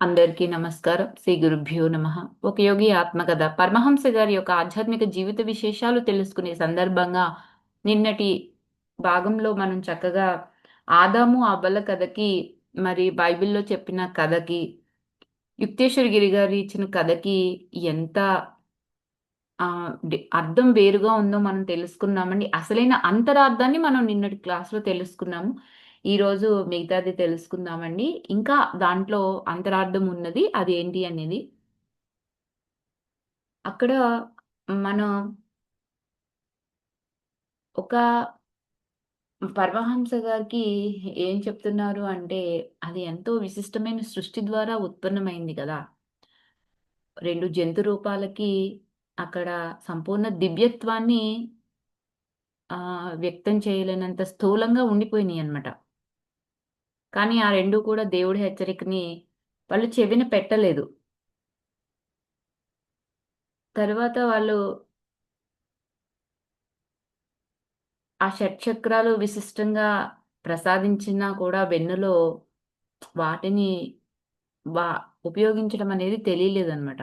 అందరికీ నమస్కారం. శ్రీ గురుభ్యో నమ. ఒక యోగి ఆత్మకథ. పరమహంస గారి యొక్క ఆధ్యాత్మిక జీవిత విశేషాలు తెలుసుకునే సందర్భంగా నిన్నటి భాగంలో మనం చక్కగా ఆదాము అబ్బల కథకి మరి బైబిల్లో చెప్పిన కథకి యుక్తేశ్వర గిరి గారు ఇచ్చిన కథకి ఎంత అర్థం వేరుగా ఉందో మనం తెలుసుకున్నామండి. అసలైన అంతరార్థాన్ని మనం నిన్నటి క్లాస్లో తెలుసుకున్నాము. ఈరోజు మిగతాది తెలుసుకుందామండి. ఇంకా దాంట్లో అంతరార్థం ఉన్నది అది ఏంటి అనేది. అక్కడ మనం ఒక పరమహంస గారికి ఏం చెప్తున్నారు అంటే అది ఎంతో విశిష్టమైన సృష్టి ద్వారా ఉత్పన్నమైంది కదా. రెండు జంతు రూపాలకి అక్కడ సంపూర్ణ దివ్యత్వాన్ని వ్యక్తం చేయలేనంత స్థూలంగా ఉండిపోయినాయి అనమాట కానీ ఆ రెండు కూడా దేవుడి హెచ్చరికని వాళ్ళు చెవిన పెట్టలేదు. తర్వాత వాళ్ళు ఆ షట్చక్రాలు విశిష్టంగా ప్రసాదించినా కూడా వెన్నులో వాటిని వా ఉపయోగించడం అనేది తెలియలేదన్నమాట.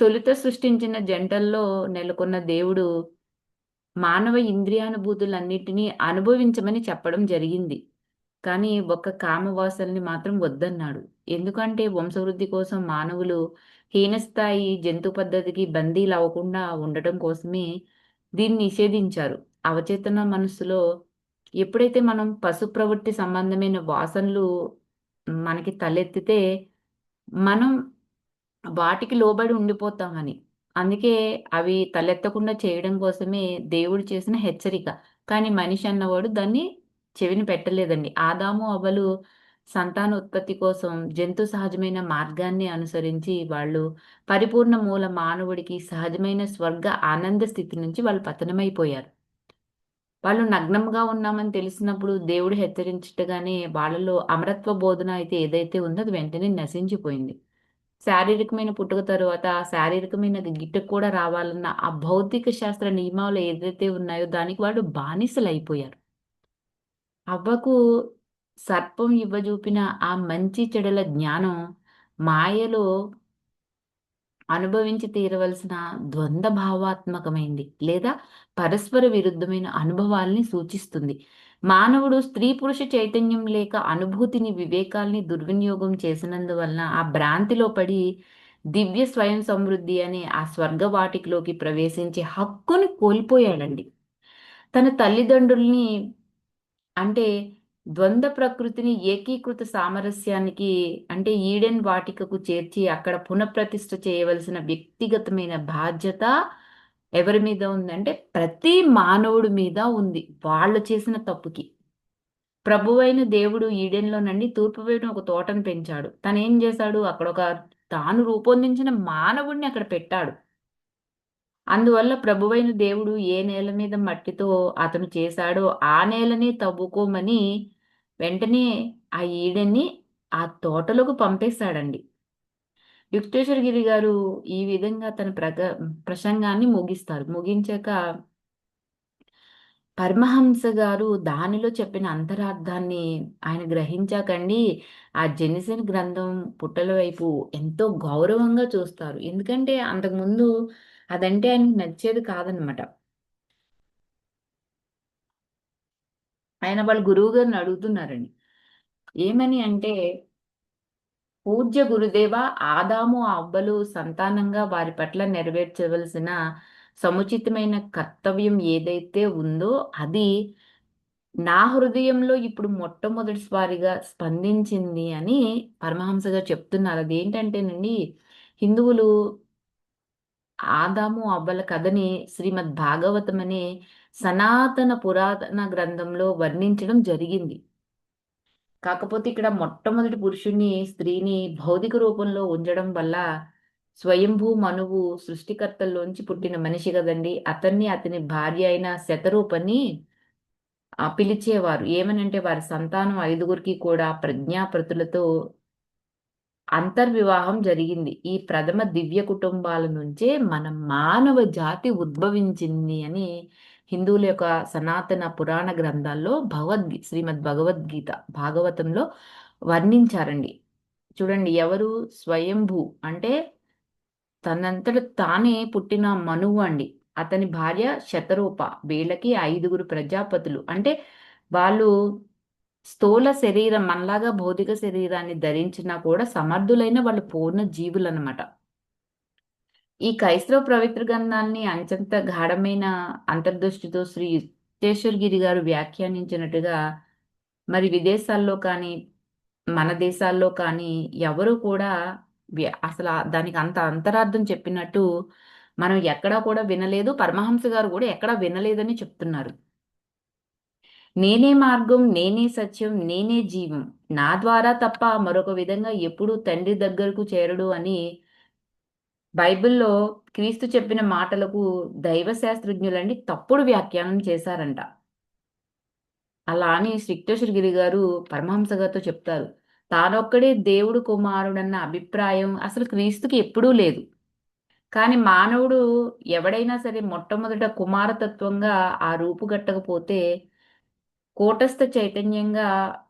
తొలుత సృష్టించిన జంటల్లో నెలకొన్న దేవుడు మానవ ఇంద్రియానుభూతులన్నిటినీ అనుభవించమని చెప్పడం జరిగింది. కానీ ఒక్క కామవాసల్ని మాత్రం వద్దన్నాడు. ఎందుకంటే వంశవృద్ధి కోసం మానవులు హీనస్థాయి జంతు పద్ధతికి బందీలు అవ్వకుండా ఉండటం కోసమే దీన్ని నిషేధించారు. అవచేతన మనస్సులో ఎప్పుడైతే మనం పశు ప్రవృత్తి సంబంధమైన వాసనలు మనకి తలెత్తితే మనం వాటికి లోబడి ఉండిపోతామని. అందుకే అవి తలెత్తకుండా చేయడం కోసమే దేవుడు చేసిన హెచ్చరిక. కానీ మనిషి అన్నవాడు దాన్ని చెవిని పెట్టలేదండి. ఆదాము అవ్వలు సంతాన ఉత్పత్తి కోసం జంతు సహజమైన మార్గాన్ని అనుసరించి వాళ్ళు పరిపూర్ణ మూల మానవుడికి సహజమైన స్వర్గ ఆనంద స్థితి నుంచి వాళ్ళు పతనమైపోయారు. వాళ్ళు నగ్నంగా ఉన్నామని తెలిసినప్పుడు దేవుడు హెచ్చరించటగానే వాళ్ళలో అమరత్వ బోధన అయితే ఏదైతే ఉందో అది వెంటనే నశించిపోయింది. శారీరకమైన పుట్టుక తరువాత శారీరకమైన గిట్టకు కూడా రావాలన్న ఆ భౌతిక శాస్త్ర నియమాలు ఏదైతే ఉన్నాయో దానికి వాళ్ళు బానిసలు అయిపోయారు అవ్వకు సర్పం ఇవ్వజూపిన ఆ మంచి చెడుల జ్ఞానం మాయలో అనుభవించి తీరవలసిన ద్వంద్వ భావాత్మకమైంది లేదా పరస్పర విరుద్ధమైన అనుభవాల్ని సూచిస్తుంది. మానవుడు స్త్రీ పురుష చైతన్యం లేక అనుభూతిని వివేకాల్ని దుర్వినియోగం చేసినందువలన ఆ భ్రాంతిలో పడి దివ్య స్వయం సమృద్ధి అనే ఆ స్వర్గవాటికిలోకి ప్రవేశించే హక్కుని కోల్పోయాడండి. తన తల్లిదండ్రుల్ని అంటే ద్వంద్వ ప్రకృతిని ఏకీకృత సామరస్యానికి అంటే ఈడెన్ వాటికకు చేర్చి అక్కడ పునఃప్రతిష్ఠ చేయవలసిన వ్యక్తిగతమైన బాధ్యత ఎవరి మీద ఉందంటే ప్రతి మానవుడి మీద ఉంది వాళ్ళు చేసిన తప్పుకి. ప్రభువైన దేవుడు ఈడెన్లోనండి తూర్పు వైపున ఒక తోటను పెంచాడు. తను ఏం చేశాడు? అక్కడ ఒక తాను రూపొందించిన మానవుడిని అక్కడ పెట్టాడు. అందువల్ల ప్రభువైన దేవుడు ఏ నేల మీద మట్టితో అతను చేశాడో ఆ నేలని తవ్వుకోమని వెంటనే ఆ ఈడని ఆ తోటలోకి పంపేశాడండి. యుక్తేశ్వర గిరి గారు ఈ విధంగా తన ప్రగ ప్రసంగాన్ని ముగిస్తారు. ముగించాక పరమహంస గారు దానిలో చెప్పిన అంతరార్థాన్ని ఆయన గ్రహించాకండి. ఆ జనిసిన గ్రంథం పుట్టల వైపు ఎంతో గౌరవంగా చూస్తారు. ఎందుకంటే అంతకుముందు అదంటే ఆయనకు నచ్చేది కాదనమాట. ఆయన వాళ్ళ గురువు గారిని అడుగుతున్నారని ఏమని అంటే పూజ్య గురుదేవ ఆదాము అవ్వలు సంతానంగా వారి పట్ల నెరవేర్చవలసిన సముచితమైన కర్తవ్యం ఏదైతే ఉందో అది నా హృదయంలో ఇప్పుడు మొట్టమొదటిసారిగా స్పందించింది అని పరమహంసగా చెప్తున్నారు. అదేంటంటేనండి హిందువులు ఆదాము అవ్వల కథని శ్రీమద్ భాగవతం అనే సనాతన పురాతన గ్రంథంలో వర్ణించడం జరిగింది. కాకపోతే ఇక్కడ మొట్టమొదటి పురుషుణ్ణి స్త్రీని భౌతిక రూపంలో ఉంచడం వల్ల స్వయంభూ మనువు సృష్టికర్తల్లోంచి పుట్టిన మనిషి కదండి. అతన్ని అతని భార్య అయిన శతరూపని పిలిచేవారు. ఏమనంటే వారి సంతానం ఐదుగురికి కూడా ప్రజ్ఞాప్రతులతో అంతర్వివాహం జరిగింది. ఈ ప్రథమ దివ్య కుటుంబాల నుంచే మన మానవ జాతి ఉద్భవించింది అని హిందువుల యొక్క సనాతన పురాణ గ్రంథాల్లో భగవద్గీ శ్రీమద్ భగవద్గీత భాగవతంలో వర్ణించారండి. చూడండి ఎవరు? స్వయంభూ. అంటే తనంతట తానే పుట్టిన మనువు అండి. అతని భార్య శతరూప. వీళ్ళకి ఐదుగురు ప్రజాపతులు. అంటే వాళ్ళు స్థూల శరీరం మనలాగా భౌతిక శరీరాన్ని ధరించినా కూడా సమర్థులైన వాళ్ళు పూర్ణ జీవులు అనమాట ఈ క్రైస్తవ పవిత్ర గ్రంథాన్ని అంచంత గాఢమైన అంతర్దృష్టితో శ్రీ గిరి గారు వ్యాఖ్యానించినట్టుగా మరి విదేశాల్లో కానీ మన దేశాల్లో కానీ ఎవరు కూడా అసలు దానికి అంత అంతరార్థం చెప్పినట్టు మనం ఎక్కడా కూడా వినలేదు. పరమహంస గారు కూడా ఎక్కడా వినలేదని చెప్తున్నారు. నేనే మార్గం నేనే సత్యం నేనే జీవం. నా ద్వారా తప్ప మరొక విధంగా ఎప్పుడూ తండ్రి దగ్గరకు చేరడు అని బైబిల్లో క్రీస్తు చెప్పిన మాటలకు దైవ శాస్త్రజ్ఞులండి తప్పుడు వ్యాఖ్యానం చేశారంట. అలా అని గిరి గారు పరమహంస గారితో చెప్తారు. తానొక్కడే దేవుడు కుమారుడన్న అభిప్రాయం అసలు క్రీస్తుకి ఎప్పుడూ లేదు. కానీ మానవుడు ఎవడైనా సరే మొట్టమొదట కుమారతత్వంగా ఆ రూపుగట్టకపోతే కూటస్థ చైతన్యంగా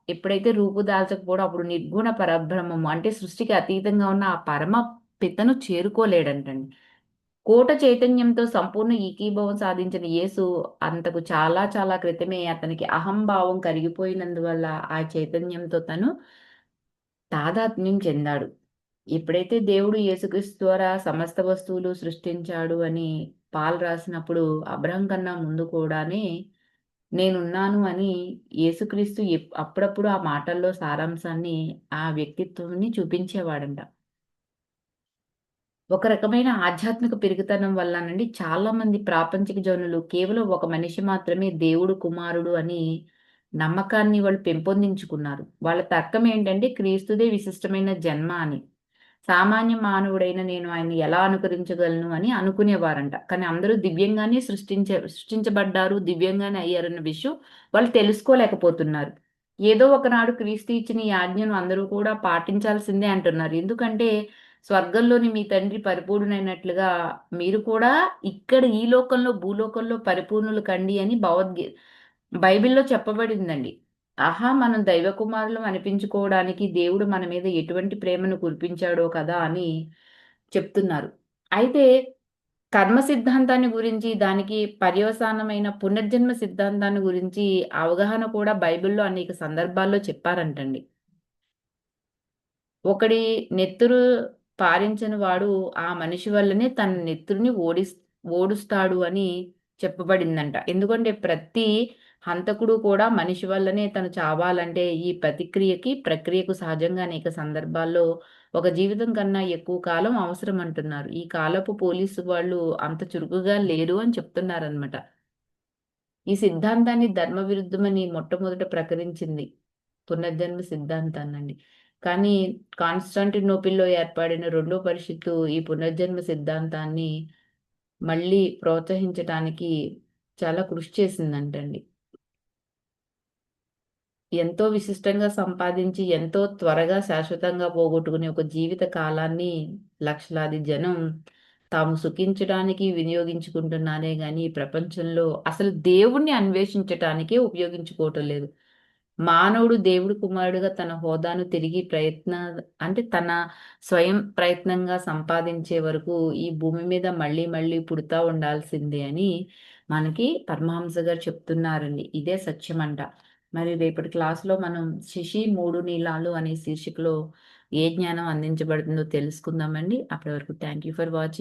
ఎప్పుడైతే రూపుదాల్చకపోవడం అప్పుడు నిర్గుణ పరబ్రహ్మము అంటే సృష్టికి అతీతంగా ఉన్న ఆ పరమ పితను చేరుకోలేడంటండి. కోట చైతన్యంతో సంపూర్ణ ఏకీభావం సాధించిన యేసు అంతకు చాలా చాలా క్రితమే అతనికి అహంభావం కరిగిపోయినందువల్ల ఆ చైతన్యంతో తను తాదాత్మ్యం చెందాడు. ఎప్పుడైతే దేవుడు యేసుక్రీస్తు ద్వారా సమస్త వస్తువులు సృష్టించాడు అని పాల్ రాసినప్పుడు అబ్రహం కన్నా ముందు కూడానే నేనున్నాను అని యేసుక్రీస్తు అప్పుడప్పుడు ఆ మాటల్లో సారాంశాన్ని ఆ వ్యక్తిత్వాన్ని చూపించేవాడంట. ఒక రకమైన ఆధ్యాత్మిక పెరుగుతనం వల్లనండి చాలా మంది ప్రాపంచిక జనులు కేవలం ఒక మనిషి మాత్రమే దేవుడు కుమారుడు అని నమ్మకాన్ని వాళ్ళు పెంపొందించుకున్నారు. వాళ్ళ తర్కం ఏంటంటే క్రీస్తుదే విశిష్టమైన జన్మ అని. సామాన్య మానవుడైన నేను ఆయన్ని ఎలా అనుకరించగలను అని అనుకునేవారంట. కానీ అందరూ దివ్యంగానే సృష్టించ సృష్టించబడ్డారు దివ్యంగానే అయ్యారన్న విషయం వాళ్ళు తెలుసుకోలేకపోతున్నారు. ఏదో ఒకనాడు క్రీస్తు ఇచ్చిన ఈ ఆజ్ఞను అందరూ కూడా పాటించాల్సిందే అంటున్నారు. ఎందుకంటే స్వర్గంలోని మీ తండ్రి పరిపూర్ణైనట్లుగా మీరు కూడా ఇక్కడ ఈ లోకంలో భూలోకంలో పరిపూర్ణులు కండి అని భగవద్గీ బైబిల్లో చెప్పబడిందండి. ఆహా! మనం దైవకుమారులం అనిపించుకోవడానికి దేవుడు మన మీద ఎటువంటి ప్రేమను కురిపించాడో కదా అని చెప్తున్నారు. అయితే కర్మ సిద్ధాంతాన్ని గురించి దానికి పర్యవసానమైన పునర్జన్మ సిద్ధాంతాన్ని గురించి అవగాహన కూడా బైబిల్లో అనేక సందర్భాల్లో చెప్పారంటండి. ఒకడి నెత్తురు పారించని వాడు ఆ మనిషి వల్లనే తన నెత్తురుని ఓడి ఓడుస్తాడు అని చెప్పబడిందంట. ఎందుకంటే ప్రతి హంతకుడు కూడా మనిషి వల్లనే తను చావాలంటే ఈ ప్రతిక్రియకి ప్రక్రియకు సహజంగా అనేక సందర్భాల్లో ఒక జీవితం కన్నా ఎక్కువ కాలం అవసరం అంటున్నారు. ఈ కాలపు పోలీసు వాళ్ళు అంత చురుకుగా లేరు అని చెప్తున్నారనమాట ఈ సిద్ధాంతాన్ని ధర్మ విరుద్ధమని మొట్టమొదట ప్రకటించింది పునర్జన్మ సిద్ధాంతాన్ని కానీ కాన్స్టాంటినోపిల్లో ఏర్పడిన రెండో పరిషత్తు ఈ పునర్జన్మ సిద్ధాంతాన్ని మళ్ళీ ప్రోత్సహించటానికి చాలా కృషి చేసిందంటండి. ఎంతో విశిష్టంగా సంపాదించి ఎంతో త్వరగా శాశ్వతంగా పోగొట్టుకునే ఒక జీవిత కాలాన్ని లక్షలాది జనం తాము సుఖించడానికి వినియోగించుకుంటున్నారే కానీ ప్రపంచంలో అసలు దేవుణ్ణి అన్వేషించటానికే ఉపయోగించుకోవటం లేదు. మానవుడు దేవుడు కుమారుడుగా తన హోదాను తిరిగి ప్రయత్న అంటే తన స్వయం ప్రయత్నంగా సంపాదించే వరకు ఈ భూమి మీద మళ్ళీ మళ్ళీ పుడతా ఉండాల్సిందే అని మనకి పరమహంస గారు చెప్తున్నారండి. ఇదే సత్యం అంట మరి రేపటి క్లాస్లో మనం శశి మూడు నీలాలు అనే శీర్షికలో ఏ జ్ఞానం అందించబడుతుందో తెలుసుకుందామండి. అప్పటి వరకు థ్యాంక్ యూ ఫర్ వాచింగ్.